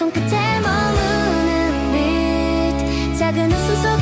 손끝에 머무는 빛. 작은 웃음 속